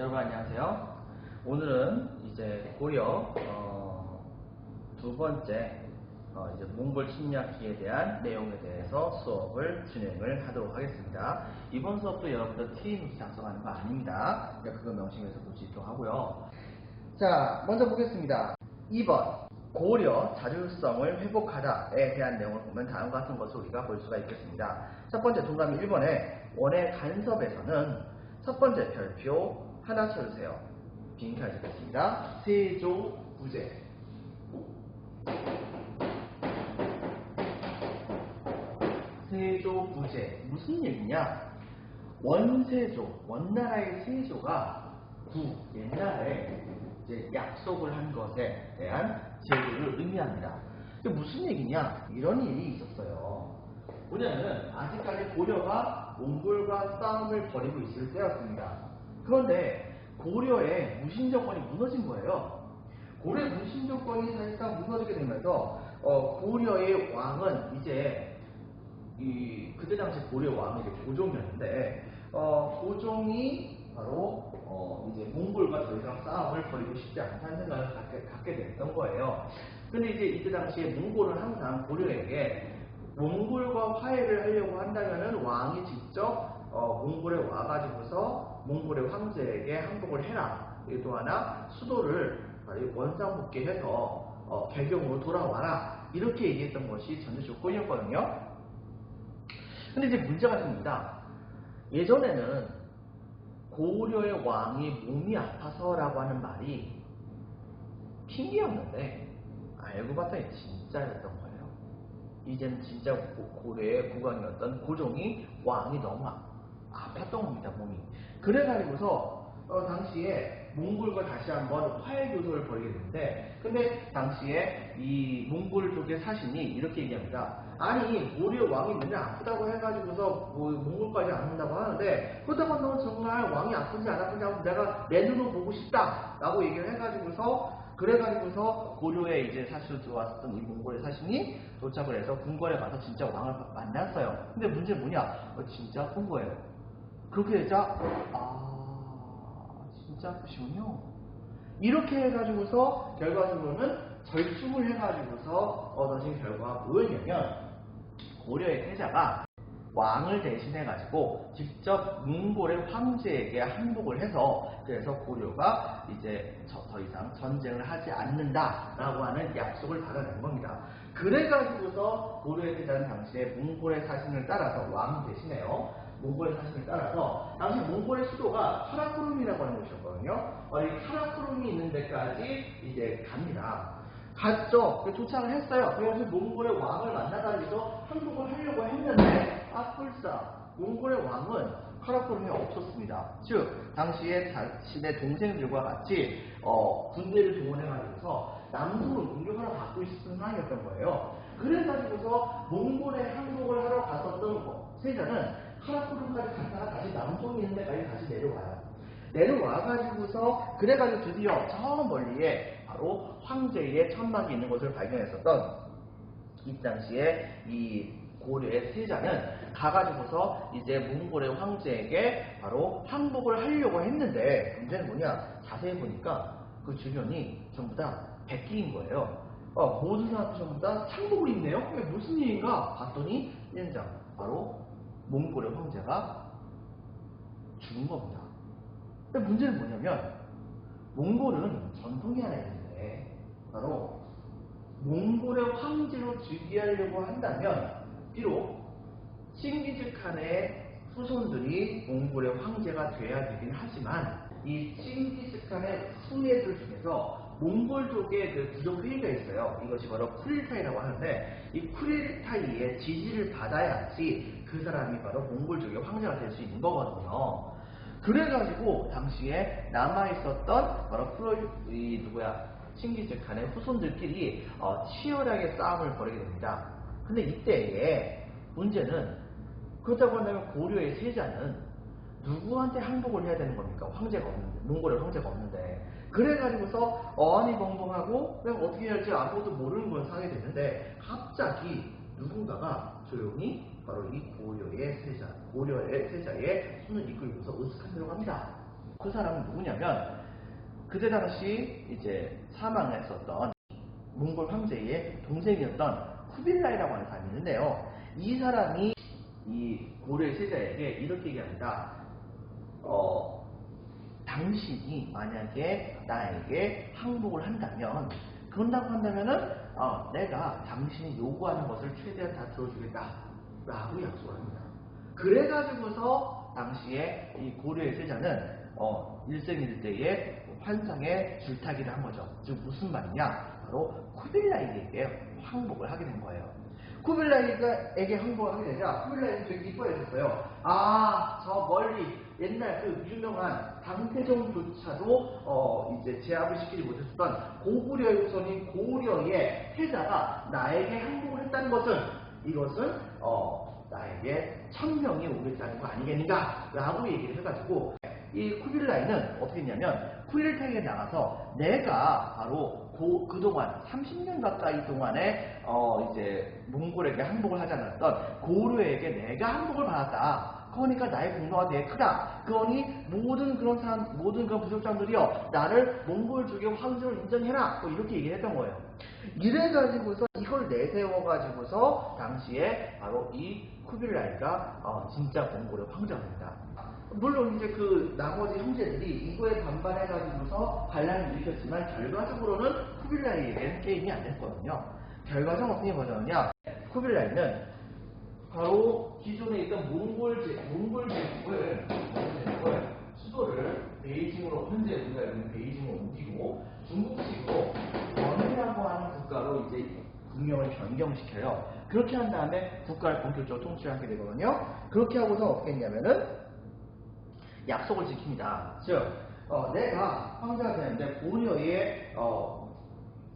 여러분 안녕하세요. 오늘은 이제 고려 어, 두 번째 어, 이제 몽골 침략기에 대한 내용에 대해서 수업을 진행을 하도록 하겠습니다. 이번 수업도 여러분들 TMS 작성하는 거 아닙니다. 그거 명심해서 볼 수 있도록 하고요. 자, 먼저 보겠습니다. 2번 고려 자율성을 회복하다에 대한 내용을 보면 다음과 같은 것을 우리가 볼 수가 있겠습니다. 첫 번째 동그라미 1번에 원의 간섭에서는 첫 번째 별표 하나 쳐주세요. 빈칸 적겠습니다. 세조 부재 세조 부재 무슨 얘기냐? 원세조 원나라의 세조가 구 옛날에 이제 약속을 한 것에 대한 제도를 의미합니다. 이게 무슨 얘기냐? 이런 일이 있었어요. 뭐냐면 아직까지 고려가 몽골과 싸움을 벌이고 있을 때였습니다. 그런데 고려의 무신정권이 무너진 거예요. 고려의 무신정권이 사실상 무너지게 되면서 어, 고려의 왕은 이제 이 그때 당시 고려 왕이 고종이었는데 어, 고종이 바로 어, 이제 몽골과 더 이상 싸움을 벌이고 싶지 않다는 생각을 갖게, 갖게 됐던 거예요. 근데 이제 이때 당시에 몽골은 항상 고려에게 몽골과 화해를 하려고 한다면은 왕이 직접 어, 몽골에 와가지고서 몽골의 황제에게 항복을 해라. 또 하나 수도를 원상복귀 해서 어, 개경으로 돌아와라. 이렇게 얘기했던 것이 전제 조건이었거든요. 근데 이제 문제가 생깁니다. 예전에는 고려의 왕이 몸이 아파서라고 하는 말이 핑계였는데 알고 봤더니 진짜였던 거예요. 이제는 진짜 고려의 국왕이었던 고종이 왕이 너무 아팠던 겁니다, 몸이. 그래가지고서 어, 당시에 몽골과 다시 한번 화해 교섭을 벌이게 되는데, 근데 당시에 이 몽골 쪽의 사신이 이렇게 얘기합니다. 아니, 고려 왕이 맨날 아프다고 해가지고서 뭐 몽골까지 안 온다고 하는데, 그렇다고 너 정말 왕이 아픈지 안 아픈지 하고 내가 내 눈으로 보고 싶다 라고 얘기를 해가지고서 그래가지고서 고려에 이제 사실 들어왔던 이 몽골의 사신이 도착을 해서 궁궐에 가서 진짜 왕을 만났어요. 근데 문제 뭐냐? 어, 진짜 아픈 거예요. 그렇게 되자 아 진짜 아프시군요. 이렇게 해가지고서 결과적으로는 절충을 해가지고서 얻어진 결과가 뭐였냐면 고려의 태자가 왕을 대신해 가지고 직접 몽골의 황제에게 항복을 해서 그래서 고려가 이제 더 이상 전쟁을 하지 않는다라고 하는 약속을 받아낸 겁니다. 그래가지고서 고려의 태자는 당시에 몽골의 사신을 따라서 왕 대신에요. 몽골의 사신을 따라서 당시 몽골의 수도가 카라쿠룸이라고 하는 곳이었거든요. 어, 이 카라쿠룸이 있는 데까지 이제 갑니다. 갔죠. 도착을 했어요. 그래서 몽골의 왕을 만나다니서 항복을 하려고 했는데 아뿔싸 몽골의 왕은 카라쿠름이 없었습니다. 즉 당시에 자신의 동생들과 같이 어, 군대를 동원해가지고서 남쪽을 공격하러 받고 있었던 상황이었던 거예요. 그래가지고서 몽골에 항복을 하러 갔었던 세자는 카라쿠름까지 갔다가 다시 남쪽에 있는 데까지 다시 내려와요. 내려와가지고서 그래가지고 드디어 저 멀리에 바로 황제의 천막이 있는 것을 발견했었던 이 당시에 이 고려의 세자는 가가지고서 이제 몽골의 황제에게 바로 항복을 하려고 했는데 문제는 뭐냐 자세히 보니까 그 주변이 전부 다 백기인 거예요. 어, 모든 사람들이 전부 다 상복을 입네요. 이게 무슨 일인가 봤더니 현장 바로 몽골의 황제가 죽은 겁니다. 근데 문제는 뭐냐면 몽골은 전통이 하나 있는데 바로 몽골의 황제로 즉위하려고 한다면 비록 칭기즈칸의 후손들이 몽골의 황제가 돼야 되긴 하지만 이 칭기즈칸의 후예들 중에서 몽골 쪽에 그 부족 회의가 있어요. 이것이 바로 쿠릴타이라고 하는데 이 쿠릴타이의 지지를 받아야지 그 사람이 바로 몽골 쪽의 황제가 될 수 있는 거거든요. 그래가지고 당시에 남아 있었던 바로 프로 이 누구야 칭기즈칸의 후손들끼리 어, 치열하게 싸움을 벌이게 됩니다. 근데 이때에 문제는 그렇다고 한다면 고려의 세자는 누구한테 항복을 해야 되는 겁니까? 황제가 없는데 몽골의 황제가 없는데 그래가지고서 어안이 벙벙하고 그냥 어떻게 해야 할지 아무것도 모르는 건 상황이 됐는데 갑자기 누군가가 조용히 바로 이 고려의 세자, 고려의 세자의 손을 이끌고서 으슥한 들어갑니다. 그 사람은 누구냐면 그때 당시 이제 사망했었던 몽골 황제의 동생이었던 쿠빌라이라고 하는 사람이 있는데요. 이 사람이 이 고려의 세자에게 이렇게 얘기합니다. 어, 당신이 만약에 나에게 항복을 한다면 그런다고 한다면은 어, 내가 당신이 요구하는 것을 최대한 다 들어주겠다 라고 약속을 합니다. 그래가지고서 당시에 이 고려의 세자는 어, 일생일대의 환상의 줄타기를 한 거죠. 즉 무슨 말이냐? 바로 쿠빌라이에게 항복을 하게 된 거예요. 쿠빌라이에게 항복을 하게 되자 쿠빌라이는 되게 기뻐했었어요. 아, 저 멀리 옛날 그 유명한 당태종조차도 어, 이제 제압을 시키지 못했었던 고구려의 우선인 고려의 태자가 나에게 항복을 했다는 것은 이것은 어, 나에게 천명이 오겠다는 거 아니겠는가? 라고 얘기를 해가지고 이 쿠빌라이는 어떻게 했냐면 쿠릴탱에 나가서 내가 바로 고- 그동안 30년 가까이 동안에 어 이제 몽골에게 항복을 하지 않았던 고려에게 내가 항복을 받았다. 그러니까 나의 공로가 되게 크다. 그러니 모든 그런 사람, 모든 그런 부족장들이여 나를 몽골 쪽의 황제로 인정해라. 뭐 이렇게 얘기를 했던 거예요. 이래가지고서 이걸 내세워가지고서 당시에 바로 이 쿠빌라이가 어, 진짜 몽골의 황제입니다. 물론 이제 그 나머지 형제들이 이거에 반발해가지고서 반란을 일으켰지만 결과적으로는 쿠빌라이에게는 게임이 안 됐거든요. 결과적으로 어떻게 보자면요. 쿠빌라이는 바로 기존에 있던 몽골 제, 몽골 제국을 수도를 베이징으로 현재 우리가 있는 베이징으로 옮기고 중국식으로 원이라고 하는 국가로 이제 국명을 변경시켜요. 그렇게 한 다음에 국가를 본격적으로 통치를 하게 되거든요. 그렇게 하고서 어떻게 했냐면은 약속을 지킵니다. 즉, 어, 내가 황제가 되는데 고려의 어,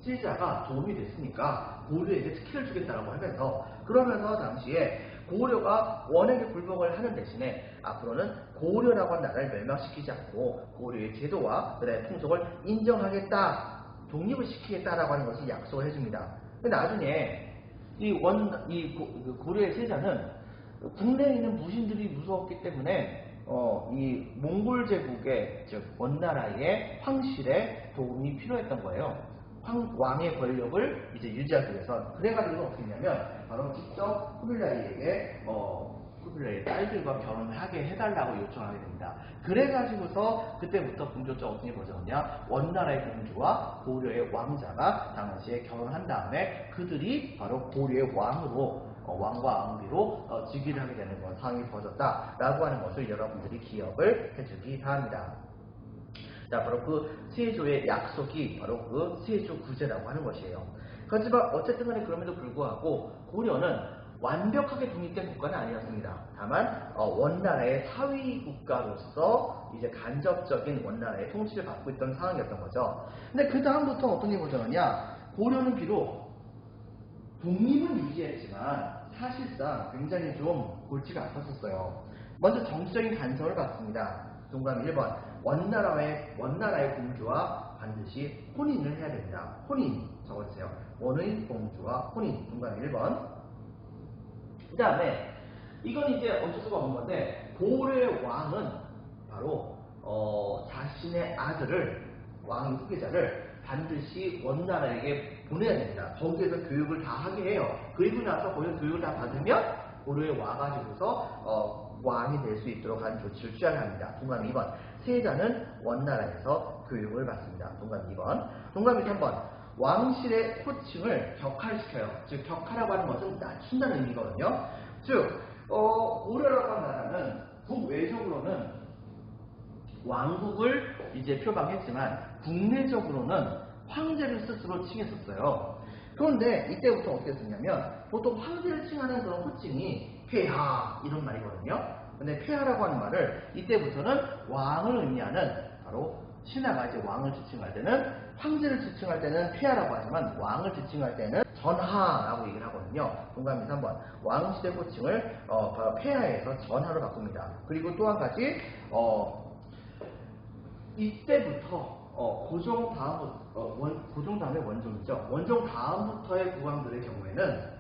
세자가 도움이 됐으니까 고려에게 특혜를 주겠다라고 하면서 그러면서 당시에 고려가 원에게 불복을 하는 대신에 앞으로는 고려라고 하는 나라를 멸망시키지 않고 고려의 제도와 그다음에 풍속을 인정하겠다, 독립을 시키겠다라고 하는 것을 약속을 해줍니다. 근데 나중에 이 원, 이 고, 그 고려의 세자는 국내에 있는 무신들이 무서웠기 때문에 어, 이 몽골 제국의 즉 원나라의 황실에 도움이 필요했던 거예요. 황, 왕의 권력을 이제 유지하기 위해서 그래가지고 어떻게 했냐면 바로 직접 쿠빌라이에게 어, 쿠빌라이의 딸들과 결혼을 하게 해달라고 요청하게 됩니다. 그래가지고서 그때부터 본격적으로 어떻게 벌어졌냐 원나라의 공주와 고려의 왕자가 당시에 결혼한 다음에 그들이 바로 고려의 왕으로 어, 왕과 왕비로 어, 즉위를 하게 되는 그런 상황이 벌어졌다라고 하는 것을 여러분들이 기억을 해주기 바랍니다. 자, 바로 그 세조의 약속이 바로 그 세조 구제라고 하는 것이에요. 하지만 어쨌든 간에 그럼에도 불구하고 고려는 완벽하게 독립된 국가는 아니었습니다. 다만 어, 원나라의 사위 국가로서 이제 간접적인 원나라의 통치를 받고 있던 상황이었던 거죠. 근데 그 다음부터 어떤 일이 벌어졌느냐? 고려는 비록 독립은 유지했지만 사실상 굉장히 좀 골치가 아팠었어요. 먼저 정치적인 간섭을 받습니다. 동감 1번 원나라의 원나라의 공주와 반드시 혼인을 해야 됩니다. 혼인 적어주세요. 원의 공주와 혼인 동감 1번. 그 다음에 이건 이제 어쩔 수가 없는 건데 고려의 왕은 바로 어, 자신의 아들을 왕의 후계자를 반드시 원나라에게 보내야 됩니다. 거기에서 교육을 다 하게 해요. 그리고 나서 거기서 교육을 다 받으면 고려에 와가지고서 어, 왕이 될 수 있도록 하는 조치를 취하게 합니다. 동감 2번. 세자는 원나라에서 교육을 받습니다. 동감 2번. 동감 3번. 왕실의 호칭을 격화시켜요. 즉 격화라고 하는 것은 낮춘다는 의미거든요. 즉 어, 고려라고 하는 나라는 북외적으로는 왕국을 이제 표방했지만 국내적으로는 황제를 스스로 칭했었어요. 그런데 이때부터 어떻게 했었냐면 보통 황제를 칭하는 그런 호칭이 폐하 이런 말이거든요. 근데 폐하라고 하는 말을 이때부터는 왕을 의미하는 바로 신하가 이제 왕을 지칭할 때는 황제를 지칭할 때는 폐하라고 하지만 왕을 지칭할 때는 전하라고 얘기를 하거든요. 동감이 3번 왕실의 호칭을 어, 폐하에서 전하로 바꿉니다. 그리고 또 한 가지 어, 이때부터 어, 고종 다음부터 어, 원, 고종 다음에 원종이죠. 원종 다음부터의 국왕들의 경우에는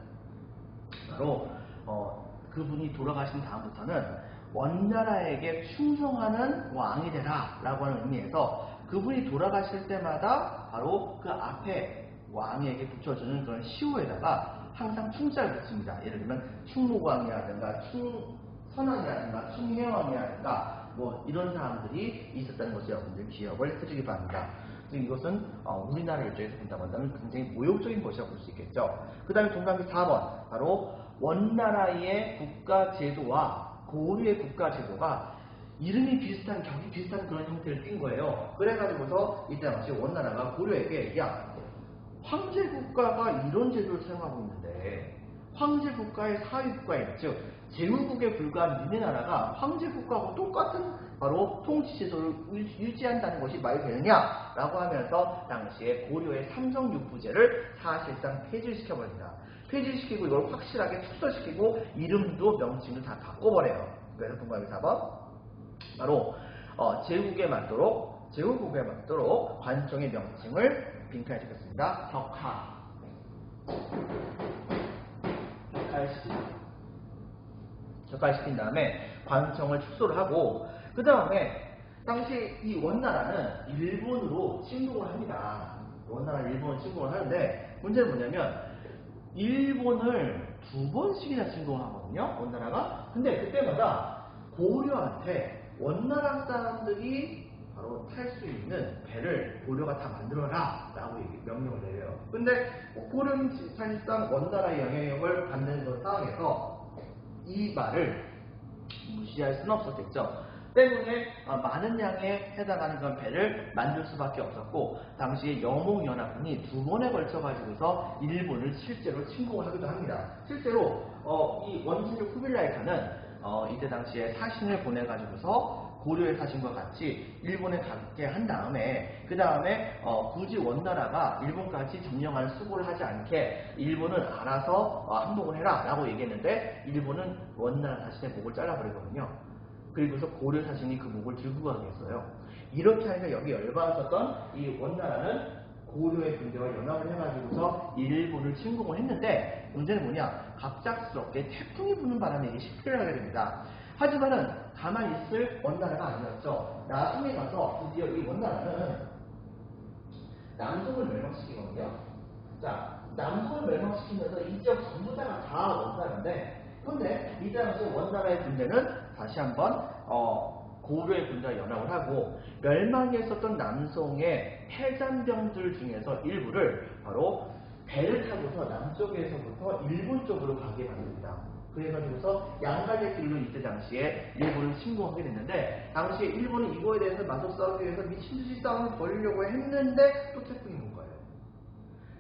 바로 어, 그분이 돌아가신 다음부터는 원나라에게 충성하는 왕이 되라 라고 하는 의미에서 그분이 돌아가실 때마다 바로 그 앞에 왕에게 붙여주는 그런 시호에다가 항상 충자를 붙입니다. 예를 들면 충무광이라든가 충선왕이라든가 충혜왕이라든가 뭐 이런 사람들이 있었다는 것을 여러분들 기억을 해주기 바랍니다. 이것은 어, 우리나라 입장에서 본다고 한다면 굉장히 모욕적인 것이라고 볼 수 있겠죠. 그 다음에 동그라미 4번 바로 원나라의 국가 제도와 고려의 국가 제도가 이름이 비슷한 격이 비슷한 그런 형태를 띈 거예요. 그래가지고서 이때 당시 원나라가 고려에게 야 황제 국가가 이런 제도를 사용하고 있는데 황제 국가의 사회 국가인 즉 제후국에 불과한 니네 나라가 황제 국가하고 똑같은 바로 통치 제도를 유- 유지한다는 것이 말이 되느냐라고 하면서 당시에 고려의 삼성육부제를 사실상 폐지시켜 버립니다. 폐지시키고 이걸 확실하게 축소시키고 이름도 명칭도 다 바꿔버려요. 그래서 동그라미 4번 바로 어, 제국에 맞도록 제국국에 맞도록 관청의 명칭을 빈칸에 적혔습니다. 격하 격하시킨 다음에 관청을 축소를 하고 그 다음에 당시 이 원나라는 일본으로 침공을 합니다. 원나라 일본을 침공을 하는데 문제는 뭐냐면 일본을 두 번씩이나 침공하거든요. 원나라가. 근데 그때마다 고려한테 원나라 사람들이 바로 탈 수 있는 배를 고려가 다 만들어라 라고 명령을 내려요. 근데 고려는 사실상 원나라의 영향력을 받는 그런 상황에서 이 말을 무시할 수는 없었겠죠. 때문에 어, 많은 양에 해당하는 그런 배를 만들 수밖에 없었고 당시에 영몽연합군이 두 번에 걸쳐 가지고서 일본을 실제로 침공을 하기도 합니다. 실제로 어, 이 원시족 후빌라이카는 어, 이때 당시에 사신을 보내 가지고서 고려의 사신과 같이 일본에 가게 한 다음에 그 다음에 어, 굳이 원나라가 일본까지 점령할 수고를 하지 않게 일본은 알아서 어, 항복을 해라 라고 얘기했는데 일본은 원나라 사신의 목을 잘라버리거든요. 그리고서 고려 사신이 그 목을 들고 가게 했어요. 이렇게 하니까 여기 열받았었던 이 원나라는 고려의 군대와 연합을 해가지고서 일본을 침공을 했는데 문제는 뭐냐 갑작스럽게 태풍이 부는 바람에 이게 실패를 하게 됩니다. 하지만은 가만히 있을 원나라가 아니었죠. 나중에 가서 드디어 이 원나라는 남송을 멸망시키거든요. 자, 남송을 멸망시키면서 이 지역 전부 다가 다 원나라인데 그런데 이 당시 원나라의 군대는 다시 한번 어, 고려의 군대와 연합을 하고 멸망했었던 남송의 해잔병들 중에서 일부를 바로 배를 타고서 남쪽에서부터 일본 쪽으로 가게 만듭니다. 그래가지고서 양갈래 길로 이때 당시에 일본을 침공하게 됐는데 당시에 일본은 이거에 대해서 맞서 싸우기 위해서 미친듯이 싸움을 벌이려고 했는데 또 태풍이 온 거예요.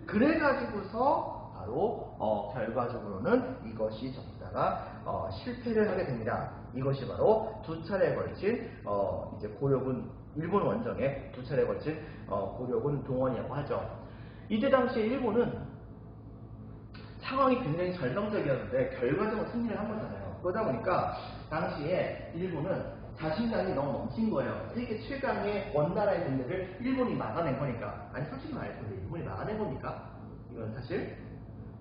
그래가지고서 바로 어, 결과적으로는 이것이 전부 다가 어, 실패를 하게 됩니다. 이것이 바로 두 차례에 걸친 어, 이제 고려군 일본 원정에 두 차례에 걸친 어, 고려군 동원이라고 하죠. 이때 당시에 일본은 상황이 굉장히 절망적이었는데 결과적으로 승리를 한 거잖아요. 그러다 보니까 당시에 일본은 자신감이 너무 넘친 거예요. 세계 최강의 원나라의 군대를 일본이 막아낸 거니까. 아니 솔직히 말해서 일본이 막아낸 겁니까? 이건 사실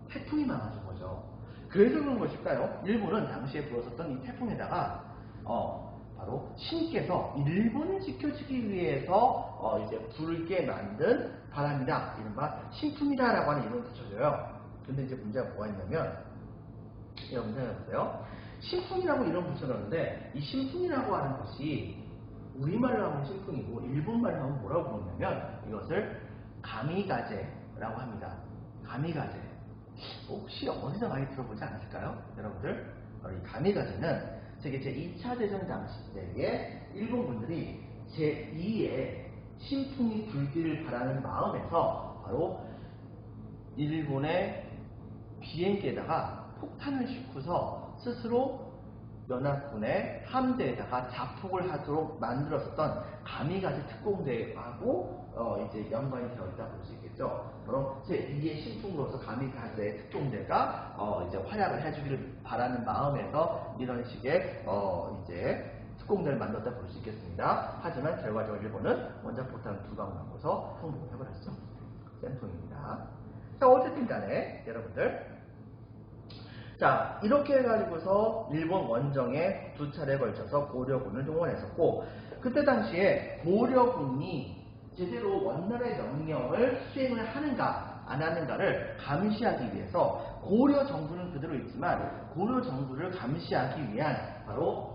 태풍이 막아준 거죠. 그래서 그런 것일까요? 일본은 당시에 불었었던 이 태풍에다가 어, 바로 신께서 일본을 지켜주기 위해서 어, 이제 불게 만든 바람이다. 이른바 신풍이다라고 하는 이름을 붙여줘요. 근데 이제 문제가 뭐가 있냐면 여러분 생각해보세요. 신풍이라고 이름 붙여놨는데 이 신풍이라고 하는 것이 우리말로 하면 신풍이고 일본말로 하면 뭐라고 부르냐면 이것을 가미가제라고 합니다. 가미가제. 혹시 어디서 많이 들어보지 않았을까요? 여러분들? 어, 이 가미가제는 세계 제2차 대전 당시 때에 일본 분들이 제2의 신풍이 불기를 바라는 마음에서 바로 일본의 비행기에다가 폭탄을 싣고서 스스로 연합군의 함대에다가 자폭을 하도록 만들었었던 가미가제 특공대하고 어, 이제 연관이 되어 있다 볼수 있겠죠. 그럼 제2의 신풍으로서 가미가제 특공대가 어, 이제 활약을 해주기를 바라는 마음에서 이런 식의 어, 이제 특공대를 만들었다 볼 수 있겠습니다. 하지만 결과적으로 일본은 원자폭탄 두방 맞고서 항복을 해버렸죠. 센통입니다. 자, 어쨌든 간에 여러분들. 자, 이렇게 해가지고서 일본 원정에 두 차례 걸쳐서 고려군을 동원했었고, 그때 당시에 고려군이 제대로 원나라의 명령을 수행을 하는가, 안 하는가를 감시하기 위해서 고려 정부는 그대로 있지만 고려 정부를 감시하기 위한 바로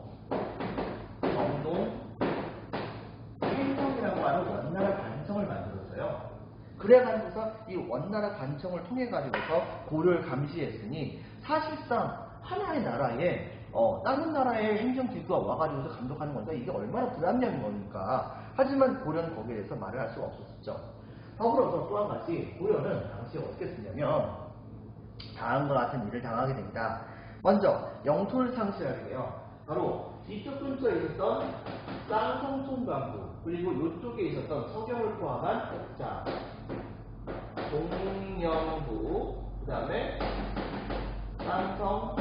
그래가지고서 이 원나라 관청을 통해 가지고서 고려를 감시했으니 사실상 하나의 나라에 어, 다른 나라의 행정기구가 와가지고서 감독하는 건데 이게 얼마나 불합리한 겁니까? 하지만 고려는 거기에 대해서 말을 할 수가 없었죠. 더불어서 또 한 가지 고려는 당시에 어떻게 했냐면 다음과 같은 일을 당하게 됩니다. 먼저 영토를 상실하게 돼요. 바로 이쪽 근처에 있었던 쌍성총관부 그리고 이쪽에 있었던 서경을 포함한 자 동영부 그 다음에 쌍성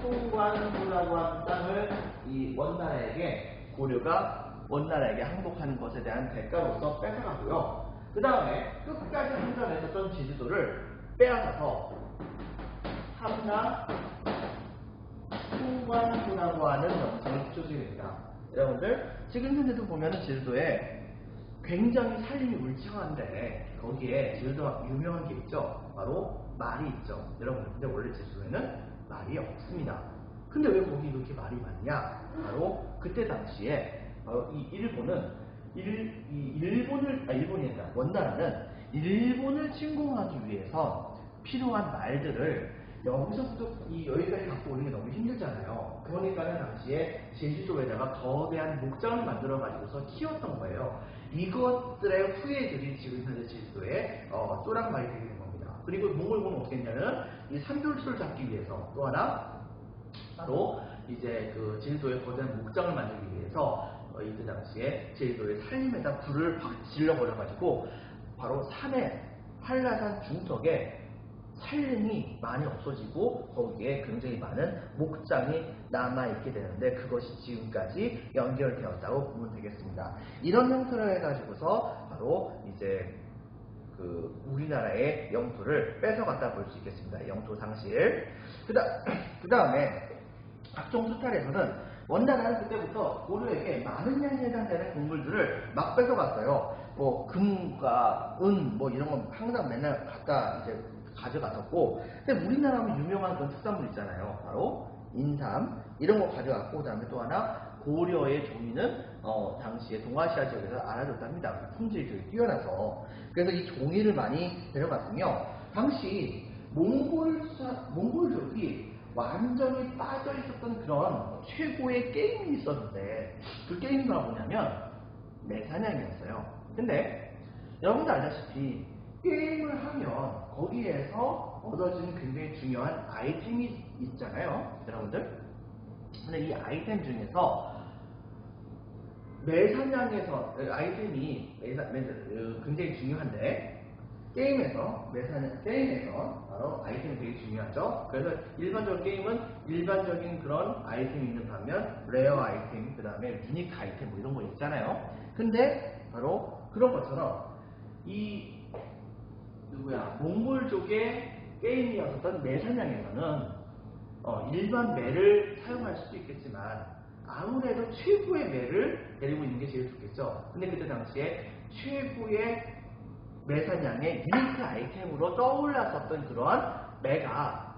총관부라고 하는 땅을 이 원나라에게 고려가 원나라에게 항복하는 것에 대한 대가로서 뺏어가고요. 그 다음에 끝까지 항전했었던 제주도를 빼앗아서 삼나 총관부라고 하는 명칭을 붙여주게 됩니다. 여러분들 지금 현재도 보면은 제주도에 굉장히 살림이 울창한데 거기에 제주도가 유명한 게 있죠. 바로 말이 있죠. 여러분들 근데 원래 제주도에는 말이 없습니다. 근데 왜 거기 그렇게 말이 많냐? 바로 그때 당시에 바로 이 일본은 일, 이 일본을 아 일본이 아니라 원나라는 일본을 침공하기 위해서 필요한 말들을 여기서부터 이 여기까지 갖고 오는 게 너무 힘들잖아요. 그러니까는 당시에 제주도에다가 거대한 목장을 만들어 가지고서 키웠던 거예요. 이것들의 후예들이 지금 현재 제주도에 어, 쪼랑말이 되게 된 겁니다. 그리고 몽골군은 어떻게 했냐면 이 삼돌수를 잡기 위해서 또 하나 바로 이제 그 제주도에 거대한 목장을 만들기 위해서 어, 이때 당시에 제주도의 산림에다 불을 확 질러버려가지고 바로 산에 한라산 중턱에 살림이 많이 없어지고 거기에 굉장히 많은 목장이 남아있게 되는데 그것이 지금까지 연결되었다고 보면 되겠습니다. 이런 형태로 해가지고서 바로 이제 그 우리나라의 영토를 뺏어갔다 볼 수 있겠습니다. 영토 상실. 그다, 그 다음에 각종 수탈에서는 원나라는 그때부터 고려에게 많은 양에 해당되는 곡물들을 막 뺏어갔어요. 뭐 금과 은 뭐 이런 건 항상 맨날 갖다 이제 가져갔었고 근데 우리나라 하면 유명한 그런 특산물 있잖아요. 바로 인삼 이런 거 가져갔고 그 다음에 또 하나 고려의 종이는 어, 당시에 동아시아 지역에서 알아졌답니다. 품질이 뛰어나서 그래서 이 종이를 많이 데려갔으며 당시 몽골 몽골족이 완전히 빠져 있었던 그런 최고의 게임이 있었는데 그 게임이 뭐냐면 매사냥이었어요. 근데 여러분도 알다시피 게임을 하면 거기에서 얻어지는 굉장히 중요한 아이템이 있잖아요. 여러분들. 근데 이 아이템 중에서 매사냥에서 아이템이 매사, 매사, 어, 굉장히 중요한데 게임에서 매사냥 게임에서 바로 아이템이 되게 중요하죠. 그래서 일반적인 게임은 일반적인 그런 아이템이 있는 반면 레어 아이템 그 다음에 유니크 아이템 뭐 이런 거 있잖아요. 근데 바로 그런 것처럼 이 누구야 몽골족의 게임이었던 매사냥에서는 어, 일반 매를 사용할 수도 있겠지만 아무래도 최고의 매를 데리고 있는 게 제일 좋겠죠. 근데 그때 당시에 최고의 매사냥의 유니크 아이템으로 떠올랐었던 그런 매가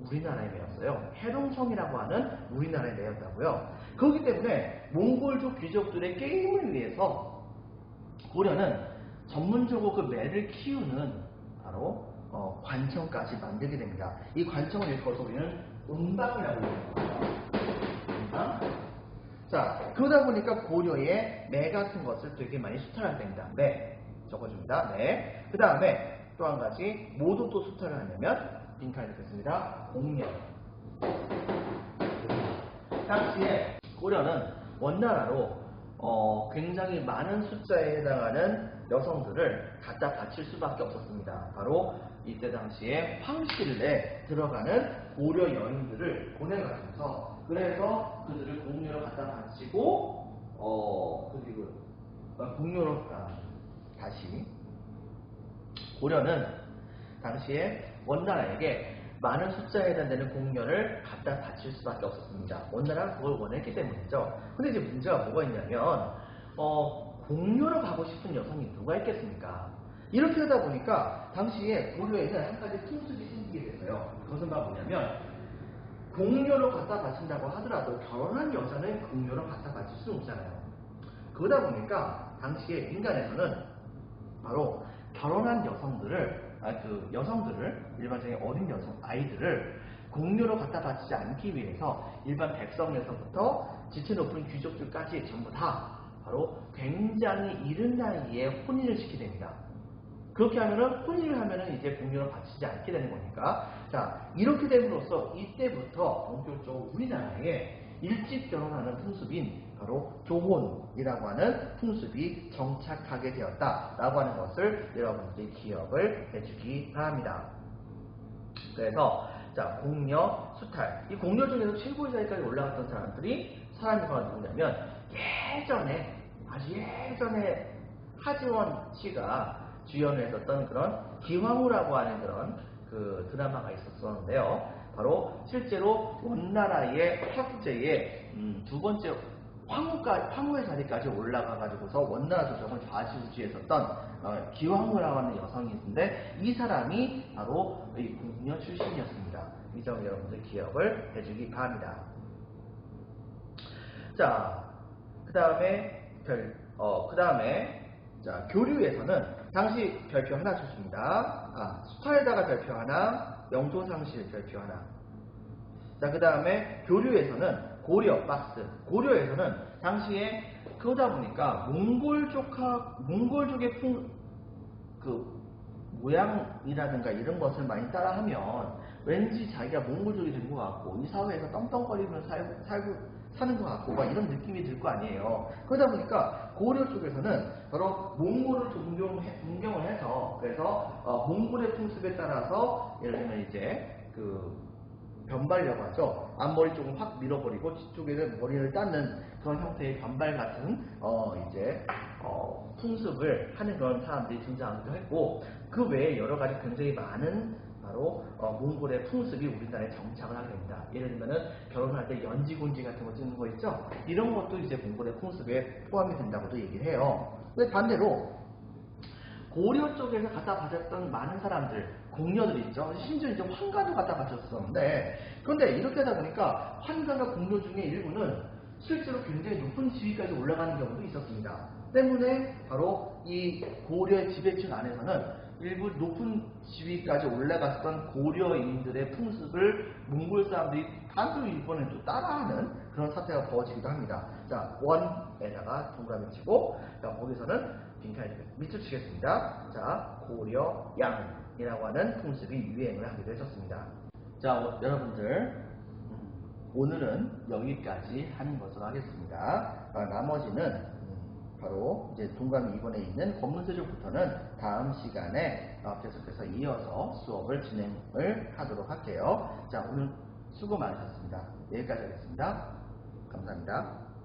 우리나라의 매였어요. 해동성이라고 하는 우리나라의 매였다고요. 그렇기 때문에 몽골족 귀족들의 게임을 위해서 고려는 전문적으로 그 매를 키우는 바로 어, 관청까지 만들게 됩니다. 이 관청을 일컬어서 우리는 음방이라고. 음방. 자, 그러다 보니까 고려에 매 같은 것을 되게 많이 수탈하게 됩니다. 매. 적어줍니다. 네. 그 다음에 또 한 가지, 모두 또 수탈을 하려면 빈칸이 되겠습니다. 공명. 당시에 고려는 원나라로 어, 굉장히 많은 숫자에 해당하는 여성들을 갖다 바칠 수밖에 없었습니다. 바로 이때 당시에 황실에 들어가는 고려 여인들을 보내가면서 그래서 그들을 공료로 갖다 바치고 어 그리고 공료로 아, 다시 고려는 당시에 원나라에게 많은 숫자에 해당되는 공연을 갖다 바칠 수밖에 없었습니다. 원나라가 그걸 원했기 때문이죠. 근데 이제 문제가 뭐가 있냐면 어, 공연을 가고 싶은 여성이 누가 있겠습니까? 이렇게 하다 보니까 당시에 고려에는 한 가지 풍습이 생기게 됐어요. 그것은 뭐냐면 공료로 갖다 바친다고 하더라도 결혼한 여자는 공료로 갖다 바칠 수 없잖아요. 그러다 보니까 당시에 민간에서는 바로 결혼한 여성들을 아 그 여성들을 일반적인 어린 여성 아이들을 공료로 갖다 바치지 않기 위해서 일반 백성에서부터 지체 높은 귀족들까지 전부 다 바로 굉장히 이른 나이에 혼인을 시키게 됩니다. 그렇게 하면은 혼인을 하면은 이제 공료를 바치지 않게 되는 거니까 자 이렇게 됨으로써 이때부터 본격적으로 우리나라에 일찍 결혼하는 풍습인 바로 조혼이라고 하는 풍습이 정착하게 되었다라고 하는 것을 여러분들이 기억을 해주기 바랍니다. 그래서 자 공녀, 수탈 이 공녀 중에서 최고의 자리까지 올라갔던 사람들이 사람이 누구냐면 예전에 아주 예전에 하지원 씨가 주연을 했었던 그런 기황후라고 하는 그런 그 드라마가 있었었는데요. 바로 실제로 원나라의 황제의 음, 두 번째 황후가, 황후의 자리까지 올라가 가지고서 원나라 조정을 좌지우지했었던 어, 기황후라고 하는 여성이 있는데 이 사람이 바로 이 궁녀 출신이었습니다. 이 점 여러분들 기억을 해주기 바랍니다. 자, 그 다음에 별, 어, 그 다음에 자, 교류에서는 당시 별표 하나 줬습니다. 아, 수타에다가 별표 하나, 영토상실 별표 하나. 자, 그 다음에 교류에서는 고려 박스. 고려에서는 당시에 그러다 보니까 몽골족하, 몽골족의 풍, 그, 모양이라든가 이런 것을 많이 따라하면 왠지 자기가 몽골족이 된 것 같고 이 사회에서 떵떵거리면서 살고, 살고 사는 것 같고 막 이런 느낌이 들 거 아니에요. 그러다 보니까 고려 쪽에서는 바로 몽골을 존경을 해서 그래서 어, 몽골의 풍습에 따라서 예를 들면 이제 그 변발이라고 하죠. 앞머리 쪽은 확 밀어버리고 뒤쪽에는 머리를 닦는 그런 형태의 변발 같은 어 이제 어 풍습을 하는 그런 사람들이 등장하기도 했고 그 외에 여러 가지 굉장히 많은 바로 어, 몽골의 풍습이 우리나라에 정착을 하게 됩니다. 예를 들면은 결혼할 때 연지곤지 같은 거 찍는 거 있죠? 이런 것도 이제 몽골의 풍습에 포함이 된다고도 얘기를 해요. 근데 반대로 고려 쪽에서 갖다 바쳤던 많은 사람들, 공녀들 있죠. 심지어 이제 환가도 갖다 바쳤었는데, 그런데 이렇게 하다 보니까 환가가 공녀 중에 일부는 실제로 굉장히 높은 지위까지 올라가는 경우도 있었습니다. 때문에 바로 이 고려 지배층 안에서는 일부 높은 지위까지 올라갔던 고려인들의 풍습을 몽골 사람들이 반도 일본에 또 따라하는 그런 사태가 벌어지기도 합니다. 자, 원에다가 동그라미 치고, 자, 거기서는 빈칸을 밑줄 치겠습니다. 자, 고려 양 이라고 하는 풍습이 유행을 하기도 했었습니다. 자, 여러분들. 음, 오늘은 여기까지 하는 것으로 하겠습니다. 아, 나머지는 음, 바로 이제 동감 2번에 있는 검문세조부터는 다음 시간에 어, 계속해서 이어서 수업을 진행을 하도록 할게요. 자, 오늘 수고 많으셨습니다. 여기까지 하겠습니다. 감사합니다.